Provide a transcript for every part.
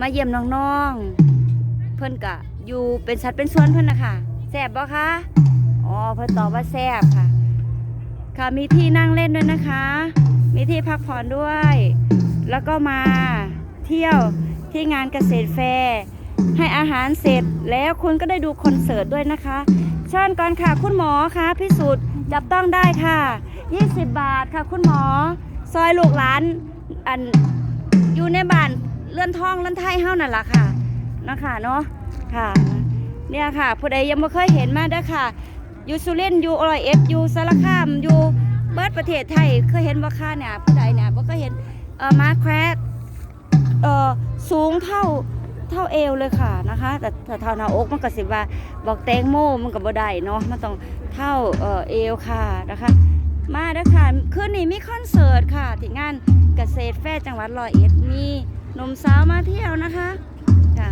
มาเยี่ยมน้องๆ เพิ่อนกะอยู่เป็นสัดเป็นส่วนเพิ่อนนะคะแซ่บบ่คะอ๋อเพิ่อนตอบว่าแซ่บค่ะ ค่ะมีที่นั่งเล่นด้วยนะคะ มีที่พักผ่อนด้วย แล้วก็มาเที่ยวที่งานเกษตรแฟร์ให้อาหารเสร็จแล้วคุณก็ได้ดูคอนเสิร์ตด้วยนะคะเชิญก่อนค่ะ คุณหมอคะพิสูจน์จับต้องได้ค่ะ 20 บาทค่ะ คุณหมอ ซอยลูกหลานอันอยู่ในบ้าน เลื่อนท้องเลื่อนไทยเฮานั่นล่ะค่ะนะคะเนาะค่ะเนี่ยค่ะผู้ใดยังไม่เคยเห็นมาเด้อค่ะอยู่สุรินทร์อยู่อร่อยเอฟอยู่สารคามอยู่เบิร์ดประเทศไทยเคยเห็นบ่ค่ะเนี่ยผู้ใดเนี่ยบ่เคยเห็นเอ่อมาแครดเอ่อสูงเท่าเท่าเอวเลยค่ะนะคะ แต่ถ้าเท่าหน้าอกมันก็สิว่าบอกแตงโมมันก็บ่ได้เนาะมันต้องเท่าเอ่อเอวค่ะนะคะ มาเด้อค่ะคืนนี้มีคอนเสิร์ตค่ะที่งานเกษตรแฟร์จังหวัดร้อยเอ็ดมี หนมสาวมาเที่ยวนะคะค่ะ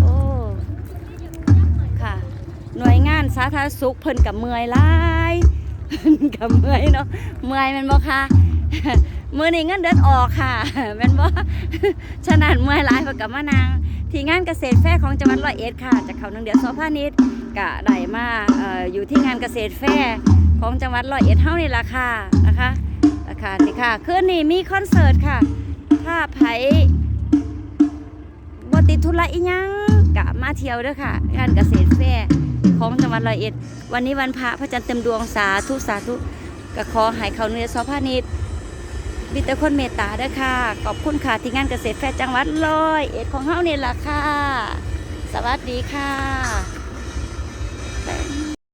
โอ้ค่ะ หน่วยงานสาธารณสุขเพิ่นกับเมื่อยลายกับเมื่อยเนาะเมื่อยม่นบ่ค่ะมื้อนี้เงินเดือนออกค่ะแม่นบ่ฉะนั้นเมื่อยหลายพิ่นก็มานาง ที่งานเกษตรแฟร์ของจังหวัดร้อยเอ็ดค่ะ จากเขาหนังเดือนโสภานิชก็ได้มาอออยู่ที่งานเกษตรแฟร์ของจังหวัดร้อยเอ็ดเฮานี่ล่ะค่ะนะคะราคานี่ค่ะคืนนี้มีคอนเสิร์ตค่ะ ถ้าไผบติดธุระอีหยังกะมาเที่ยวเด้อค่ะ งานเกษตรแฟร์ของจังหวัดร้อยเอ็ด วันนี้วันพระพระจันทร์เต็มดวงสาธุสาธุก็ขอให้เขาเนื้อสอพานิชมีแต่คนเมตตาเด้อค่ะ ขอบคุณค่ะที่งานเกษตรแฟร์จังหวัดร้อยเอ็ดของเฮาเนี่ยล่ะค่ะ สวัสดีค่ะ